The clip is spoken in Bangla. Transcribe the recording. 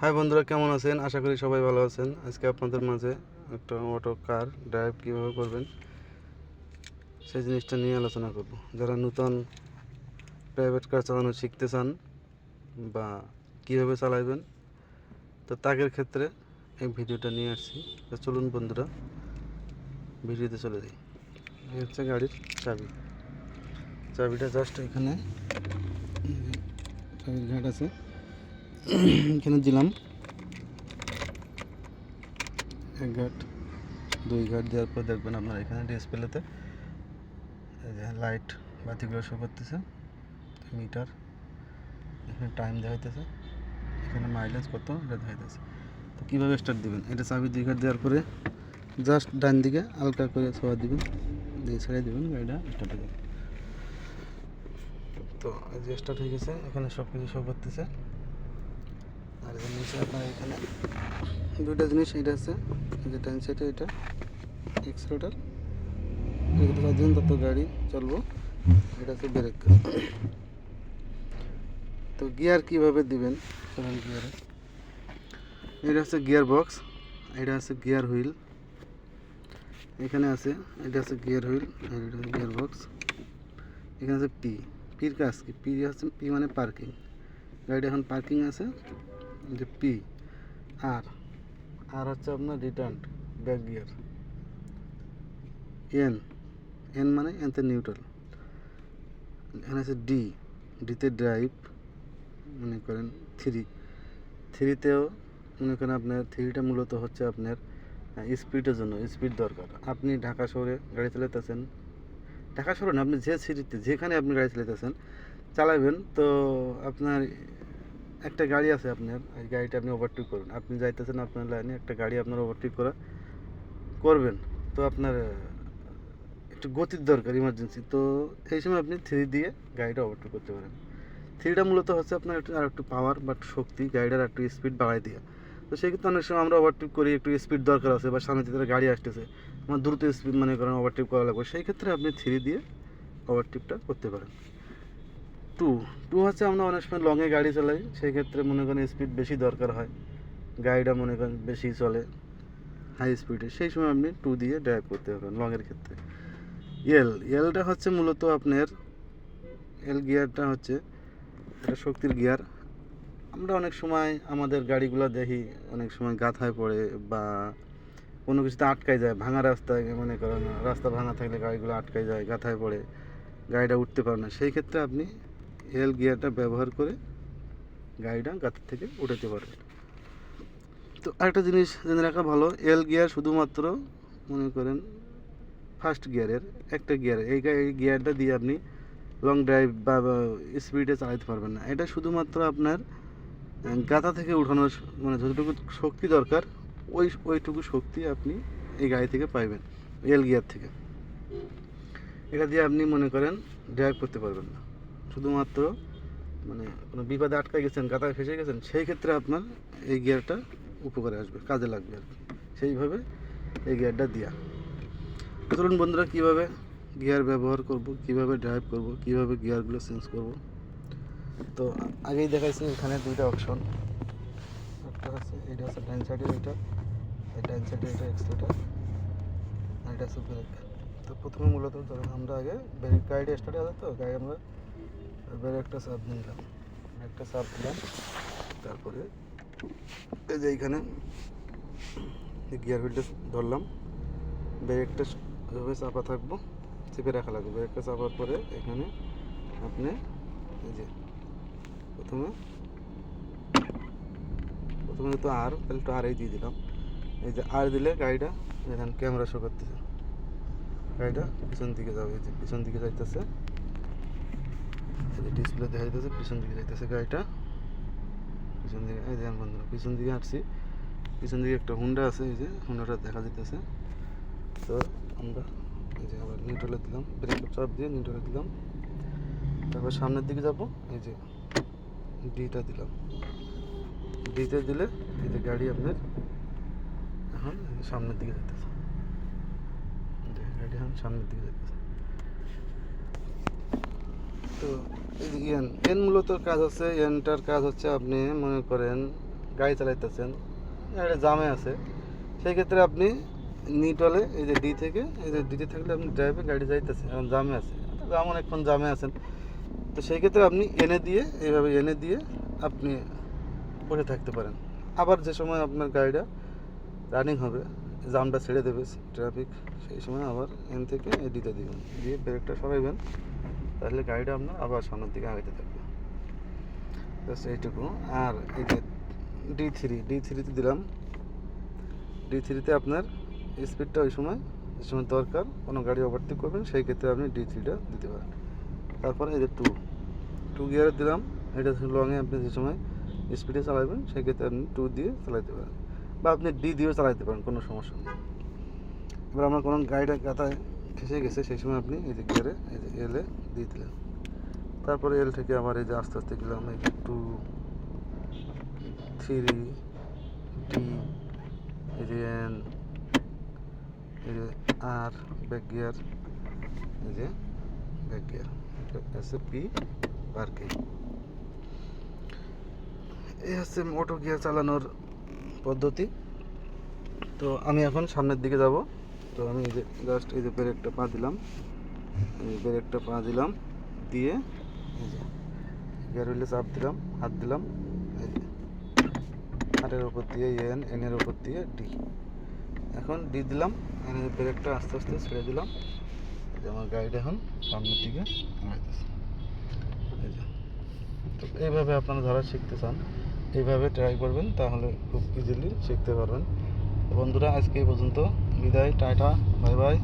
হাই বন্ধুরা, কেমন আছেন? আশা করি সবাই ভালো আছেন। আজকে আপনাদের মাঝে একটা অটো কার ড্রাইভ কীভাবে করবেন, সেই জিনিসটা নিয়ে আলোচনা করব। যারা নূতন প্রাইভেট কার চালানো শিখতে চান বা কীভাবে চালাইবেন, তো তাদের ক্ষেত্রে এই ভিডিওটা নিয়ে আসছি। তো চলুন বন্ধুরা, ভিডিওতে চলে যাই। এই হচ্ছে গাড়ির চাবি। চাবিটা জাস্ট এখানে ঘাট আছে। এখানে দিলাম। এক ঘাট, দুই ঘাট দেওয়ার পর দেখবেন আপনার এখানে ডিসপ্লেতে লাইট বাতিগুলো শো করতেছে মিটার এখানে টাইম দেখাইতেছে, এখানে মাইলেজ কত, এটা দেখাইতেছে। তো কীভাবে স্টার্ট দিবেন? এটা চাবি দুই ঘাট দেওয়ার পরে জাস্ট ডান দিকে হালকা করে ছোঁয়া দিবেন, দিয়ে ছেড়ে দেবেন, গাড়িটা স্টার্ট হয়ে যাবে তো যে স্টার্ট হয়ে গেছে, এখানে সব কিছু শো করতেছে। আর নিচে আপনার এখানে দুইটা জিনিস এটা আছে যে টাইম সেটে এটা এক্সেলেটার এগুলো গাড়ি চলবো, এটা হচ্ছে ব্রেক তো গিয়ার কীভাবে দিবেন? চলুন গিয়ারে এটা হচ্ছে গিয়ার বক্স এটা হচ্ছে গিয়ার হুইল এখানে আছে, এটা হচ্ছে গিয়ার হুইল আর এটা হচ্ছে গিয়ার বক্স এখানে আছে পি পির কাজ কি? পি হচ্ছে পি মানে পার্কিং গাড়িটা এখন পার্কিং আছে। যে পি আর আর হচ্ছে আপনার return back gear N N মানে এনতে নিউট্রাল এখানে আছে ডি ডিতে ড্রাইভ মনে করেন থ্রি থ্রিতেও মনে করেন আপনার থ্রিটা মূলত হচ্ছে আপনার স্পিডের জন্য স্পিড দরকার। আপনি ঢাকা শহরে গাড়ি চালাতেছেন ঢাকা শহরে না, আপনি যে সিটিতে যেখানে আপনি গাড়ি চালাতেছেন চালাবেন তো আপনার একটা গাড়ি আছে আপনার, এই গাড়িটা আপনি ওভারটেক করুন। আপনি যাইতেছেন আপনার লাইনে একটা গাড়ি আপনার ওভারটেক করা, করবেন। তো আপনার একটু গতির দরকার ইমার্জেন্সি তো এই সময় আপনি থ্রি দিয়ে গাড়িটা ওভারটেক করতে পারেন। থ্রিটা মূলত হচ্ছে আপনার একটু, আর একটু পাওয়ার বাট শক্তি, গাড়িটার একটু স্পিড বাড়াই দেওয়া তো সেক্ষেত্রে অনেক সময় আমরা ওভারটেক করি, একটু স্পিড দরকার আছে বা সামনে থেকে গাড়ি আসতেছে, আমার দ্রুত স্পিড মনে করেন ওভারটেক করা লাগবে। সেই ক্ষেত্রে আপনি থ্রি দিয়ে ওভারটেকটা করতে পারেন। টু টু হচ্ছে আমরা অনেক সময় লংয়ে গাড়ি চালাই, সেই ক্ষেত্রে মনে করেন স্পিড বেশি দরকার হয়। গাড়িটা মনে করেন বেশি চলে হাই স্পিডে সেই সময় আপনি টু দিয়ে ড্রাইভ করতে পারবেন লংয়ের ক্ষেত্রে। এল এলটা হচ্ছে মূলত আপনার এল গিয়ারটা হচ্ছে, এটা শক্তির গিয়ার আমরা অনেক সময় আমাদের গাড়িগুলো দেখি, অনেক সময় গাথায় পড়ে বা কোনো কিছুতে আটকায় যায়, ভাঙা রাস্তায় মনে করেন, রাস্তা ভাঙা থাকলে গাড়িগুলো আটকায় যায়, গাথায় পড়ে, গাড়িটা উঠতে পারে না। সেই ক্ষেত্রে আপনি এল গিয়ারটা ব্যবহার করে গাড়িটা গাছের থেকে উঠাতে পারবেন তো আরেকটা জিনিস জেনে রাখা ভালো এল গিয়ার শুধুমাত্র মনে করেন ফার্স্ট গিয়ারের, একটা গিয়ার, এই গিয়ারটা দিয়ে আপনি লং ড্রাইভ বা স্পিডে চালাতে পারবেন না। এটা শুধুমাত্র আপনার গাথা থেকে উঠানোর মানে যতটুকু শক্তি দরকার, ওই, ওইটুকু শক্তি আপনি এই গাড়ি থেকে পাইবেন এল গিয়ার থেকে। এটা দিয়ে আপনি মনে করেন ড্রাইভ করতে পারবেন না। শুধুমাত্র মানে কোনো বিপদে আটকে গেছেন গাতায় ফেসে গেছেন, সেই ক্ষেত্রে আপনার এই গিয়ারটা উপকারে আসবে, কাজে লাগবে আর কি। সেইভাবে এই গিয়ারটা দেওয়া চলুন বন্ধুরা, কীভাবে গিয়ার ব্যবহার করব, কীভাবে ড্রাইভ করব, কীভাবে গিয়ারগুলো চেঞ্জ করব? তো আগেই দেখাইছি, এখানে দুইটা অপশন একটা আছে, এটা আছে ডাইন সাইডের এটা ডাইন সাইডের এটা এক্সট্রাটা আর এটা আছে ব্রেক। তো প্রথমে মূলত ধরুন আমরা আগে ব্রেক গাড়ি স্টার্ট আছে তো গাড়ি আমরা ব্রেকটা চাপ নিলাম একটা চাপ দিলাম তারপরে এই যে এইখানে গিয়ার হুইলটা ধরলাম। ব্রেকটা এভাবে চাপা থাকব, চেপে রাখা লাগবে। ব্রেকটা চাপার পরে এখানে আপনি এই যে প্রথমে প্রথমে তো আর, তাহলে তো আরই দিয়ে দিলাম। এই যে আর দিলে গাড়িটা এখানে ক্যামেরা শো করতেছে। গাড়িটা পিছন দিকে যাবে, এই যে পিছন দিকে যাইতেছে। ডিসপ্লে দেখা যাইতেছে পিছন দিকে যাইতেছে গাড়িটা। পিছন দিকে এই দেখেন বন্ধুরা পিছন দিকে আসছি পিছন দিকে একটা হুন্ডা আছে এই যে হুন্ডাটা দেখা যাইতেছে। তো আমরা এই যে আবার নিউট্রালে দিলাম ব্রেক চাপ দিয়ে নিউট্রালে দিলাম। তারপর সামনের দিকে যাব এই যে ডিটা দিলাম। ডিতে দিলে এই যে গাড়ি আপনার এখন সামনের দিকে দেখেন, গাড়ি এখন সামনের দিকে যাইতেছে। তো এন এন মূলত কাজ হচ্ছে এনটার কাজ হচ্ছে আপনি মনে করেন গাড়ি চালাইতেছেন, একটা জামে আছে। সেই ক্ষেত্রে আপনি নিউট্রালে এই যে ডি থেকে, এই যে ডিতে থাকলে আপনি ড্রাইভে গাড়ি যাইতেছেন এখন জামে আছে। জাম অনেকক্ষণ জামে আছেন। তো সেই ক্ষেত্রে আপনি এনে দিয়ে, এইভাবে এনে দিয়ে আপনি বসে থাকতে পারেন। আবার যে সময় আপনার গাড়িটা রানিং হবে, জামটা ছেড়ে দেবে ট্রাফিক সেই সময় আবার এন থেকে এ দিতে দিবেন। দিয়ে ব্রেকটা সরাইবেন। তাহলে গাড়িটা আপনার আবার সামনের দিকে আগাইতে থাকবে। ব্যাস, এইটুকু। আর এই যে ডি থ্রি ডি থ্রিতে দিলাম। ডি থ্রিতে আপনার স্পিডটা ওই সময় যে সময় দরকার, কোনো গাড়ি ওভারটেক করবেন, সেই ক্ষেত্রে আপনি ডি থ্রিটা দিতে পারেন। তারপরে এই যে টু টু গিয়ারে দিলাম। এটা লংয়ে আপনি যে সময় স্পিডে চালাবেন, সেই ক্ষেত্রে আপনি টু দিয়ে চালাইতে পারেন। বা আপনি ডি দিয়েও চালাতে পারেন, কোনো সমস্যা নেই। এবার আমরা কোনো গাড়িটা কাতায় ফেসে গেছে, সেই সময় আপনি এই যে গিয়ারে এই এলে দিয়ে দিলেন। তারপরে এল থেকে আবার এই যে আস্তে আস্তে গেলাম, এই যে টু থ্রি ডি এই যে এন এই যে আর ব্যাক গিয়ার এই যে ব্যাক গিয়ার আছে পি পার্কিং এই হচ্ছে অটো গিয়ার চালানোর পদ্ধতি। তো আমি এখন সামনের দিকে যাব। তো আমি এই যে জাস্ট এই যে ব্রেকটা পা দিলাম। এই ব্রেকটা পা দিলাম, দিয়ে এই যে গিয়ার হুইলে চাপ দিলাম, হাত দিলাম, এই যে হাতের উপর দিয়ে এন এনের উপর দিয়ে ডি এখন ডি দিলাম এনে ব্রেকটা আস্তে আস্তে ছেড়ে দিলাম। আমার গাড়িটা এখন সামনের দিকে এই যে তো এইভাবে আপনারা যারা শিখতে চান, এইভাবে ট্রাই করবেন, তাহলে খুব ইজিলি শিখতে পারবেন। বন্ধুরা, আজকে এই পর্যন্ত। বিদায় টাটা বাই বাই।